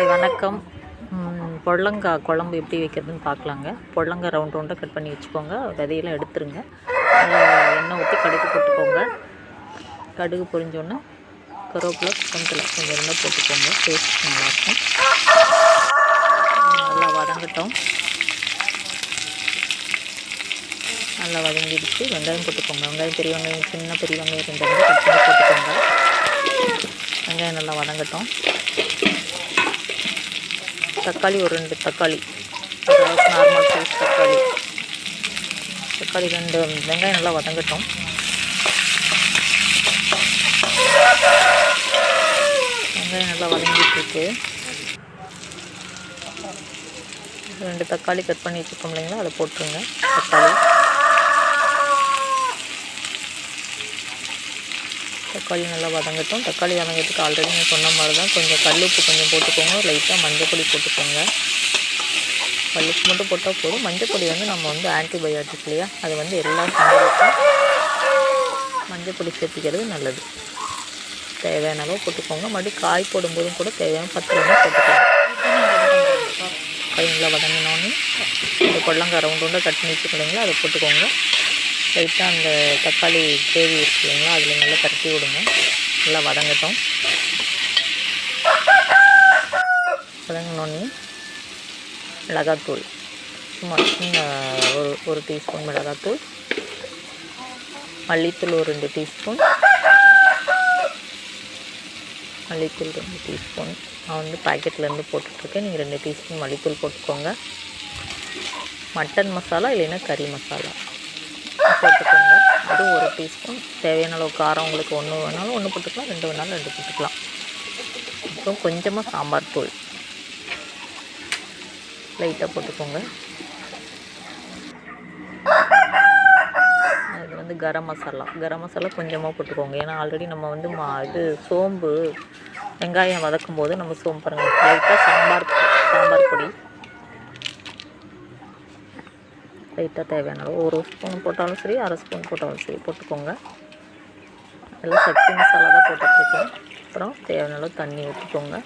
Hi வணக்கம். பொடலங்கா குழம்பு எப்படி வைக்கிறதுன்னு பார்க்கலாங்க. பொடலங்காய் ரவுண்ட் ரவுண்டாக கட் பண்ணி வச்சுக்கோங்க. விதையெல்லாம் எடுத்துருங்க. எண்ணெய் ஊற்றி கடுகு போட்டுக்கோங்க. கடுகு பொரிஞ்சோன்னே கருவேப்பிலை கொஞ்சத்தில் கொஞ்சம் இருந்தால் போட்டுக்கோங்க. டேஸ்ட் நல்லாயிருக்கும். நல்லா வதங்கட்டும். நல்லா வதங்கிடுச்சு. வெங்காயம் போட்டுக்கோங்க. வெங்காயம் பெரிய வெங்காயம் சின்ன பெரிய வெங்காயம் ரெண்டு கட் பண்ணி போட்டுக்கோங்க. வெங்காயம் நல்லா வதங்கட்டும். தக்காளி ஒரு ரெண்டு தக்காளி. நார்மல் சைஸ் தக்காளி. தக்காளி ரெண்டு வெங்காயம் நல்லா வதங்கட்டும். வெங்காயம் நல்லா வதங்கிட்டுருக்கு. ரெண்டு தக்காளி கட் பண்ணி வச்சுருக்கோம் இல்லைங்களா? அதை போட்டுருங்க. தக்காளி. தக்காளி நல்லா வதங்கட்டும். தக்காளி வதங்கிறதுக்கு ஆல்ரெடி நான் சொன்ன மாதிரி தான் கொஞ்சம் கல்லுப்பு கொஞ்சம் போட்டுக்கோங்க. லைட்டாக மஞ்சப்பொடி போட்டுக்கோங்க. கல்லுப்பு மட்டும் போட்டால் போதும். மஞ்சப்பொடி வந்து நம்ம வந்து ஆன்டிபயோட்டிக் இல்லையா? அது வந்து எல்லா சமையலுக்கும் மஞ்சப்பொடி சேர்த்திக்கிறது நல்லது. தேவையான அளவு போட்டுக்கோங்க. மறுபடியும் காய் போடும்போதும் கூட தேவையான பத்து ரூபா போட்டுக்கோங்க. காய் நல்லா வதங்கினோன்னு இந்த கொள்ளங்காய் ரவுண்ட் ரவுண்டாக கட் பண்ணி வச்சுக்கோங்களா அதை போட்டுக்கோங்க. லைட்டாக அந்த தக்காளி கிரேவி இருக்கு இல்லைங்களா அதில் நல்லா பரட்டி விடுங்க. நல்லா வதங்கட்டும். வதங்கினோடனே மிளகாத்தூள். சும்மா சின்ன ஒரு ஒரு டீஸ்பூன் மிளகாத்தூள். மல்லித்தூள் ஒரு ரெண்டு டீஸ்பூன். மல்லித்தூள் ரெண்டு டீஸ்பூன். நான் வந்து பாக்கெட்லேருந்து போட்டுட்ருக்கேன். நீங்கள் ரெண்டு டீஸ்பூன் மல்லித்தூள் போட்டுக்கோங்க. மட்டன் மசாலா இல்லைன்னா கறி மசாலா. போட்டுக்கோங்க. அதுவும் ஒரு டீஸ்பூன். தேவையான அளவு காரம் உங்களுக்கு ஒன்று வேணாலும் ஒன்று போட்டுக்கலாம். ரெண்டு வேணாலும் ரெண்டு போட்டுக்கலாம். அப்புறம் கொஞ்சமாக சாம்பார் தூள். லைட்டாக போட்டுக்கோங்க. அது வந்து கரம் மசாலா. கரம் மசாலா கொஞ்சமாக போட்டுக்கோங்க. ஏன்னா ஆல்ரெடி நம்ம வந்து மா இது சோம்பு வெங்காயம் வதக்கும் போது நம்ம சோம்பு பாருங்கள் லைட்டாக சாம்பார் லைட்டாக தேவையான அளவு. ஒரு ஸ்பூன் போட்டாலும் சரி அரை ஸ்பூன் போட்டாலும் சரி போட்டுக்கோங்க. எல்லாம் சக்தி மசாலா தான் போட்டுட்ருக்கேன். அப்புறம் தேவையான அளவு தண்ணி ஊற்றிக்கோங்க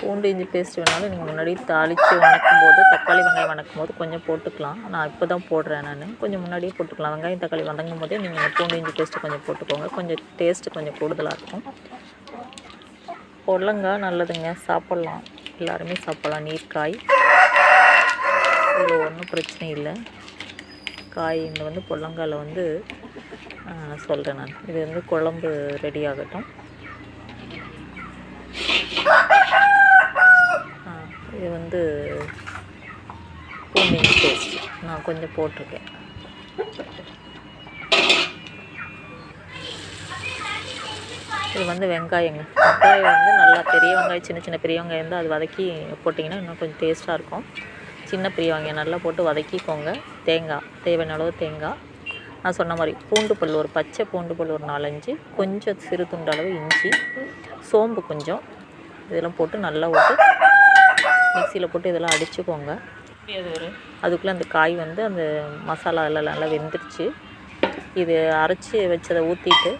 பூண்டு இஞ்சி பேஸ்ட் வேணாலும் நீங்கள் முன்னாடி தாளித்து வணக்கும் போது தக்காளி வெங்காயம் வணக்கும் போது கொஞ்சம் போட்டுக்கலாம். நான் இப்போ தான் போடுறேன் நான். கொஞ்சம் முன்னாடியே போட்டுக்கலாம். வெங்காயம் தக்காளி வதங்கும் போதே நீங்கள் பூண்டு இஞ்சி பேஸ்ட்டு கொஞ்சம் போட்டுக்கோங்க. கொஞ்சம் டேஸ்ட்டு கொஞ்சம் கூடுதலாக இருக்கும். பொடலங்காய் நல்லதுங்க. சாப்பிட்லாம். எல்லாருமே சாப்பிடலாம். நீர்க்காய். இது ஒன்றும் பிரச்சனை இல்லை. காய் இந்த வந்து பொடலங்காயில் வந்து சொல்கிறேன் நான். இது வந்து குழம்பு ரெடி ஆகட்டும். இது வந்து பூமி பேஸ்ட் நான் கொஞ்சம் போட்டிருக்கேன். இது வந்து வெங்காயங்க. வெங்காயம் வந்து நல்லா பெரிய வெங்காயம் சின்ன சின்ன பெரிய வெங்காயம் இருந்தால் அது வதக்கி போட்டிங்கன்னா இன்னும் கொஞ்சம் டேஸ்ட்டாக இருக்கும். சின்ன பெரிய வெங்காயம் நல்லா போட்டு வதக்கிக்கோங்க. தேங்காய் தேவையான அளவு தேங்காய். நான் சொன்ன மாதிரி பூண்டு பல் ஒரு பச்சை பூண்டு பல் ஒரு நாலஞ்சு கொஞ்சம் சிறு துண்டு அளவு இஞ்சி சோம்பு கொஞ்சம். இதெல்லாம் போட்டு நல்லா விட்டு மிக்சியில் போட்டு இதெல்லாம் அடிச்சுக்கோங்க. அதுக்குள்ளே அந்த காய் வந்து அந்த மசாலா எல்லாம் நல்லா வெந்துருச்சு. இது அரைச்சி வச்சதை ஊற்றிட்டு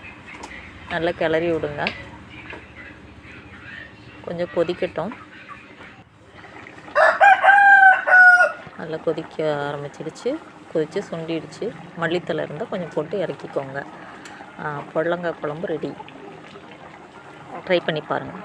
நல்லா கிளறி விடுங்க. கொஞ்சம் கொதிக்கட்டும். நல்லா கொதிக்க ஆரம்பிச்சிடுச்சு. கொதித்து சுண்டிடுச்சு. மல்லித்தலை இருந்தால் கொஞ்சம் போட்டு இறக்கிக்கோங்க. புடலங்காய் குழம்பு ரெடி ட்ரை பண்ணி பாருங்கள்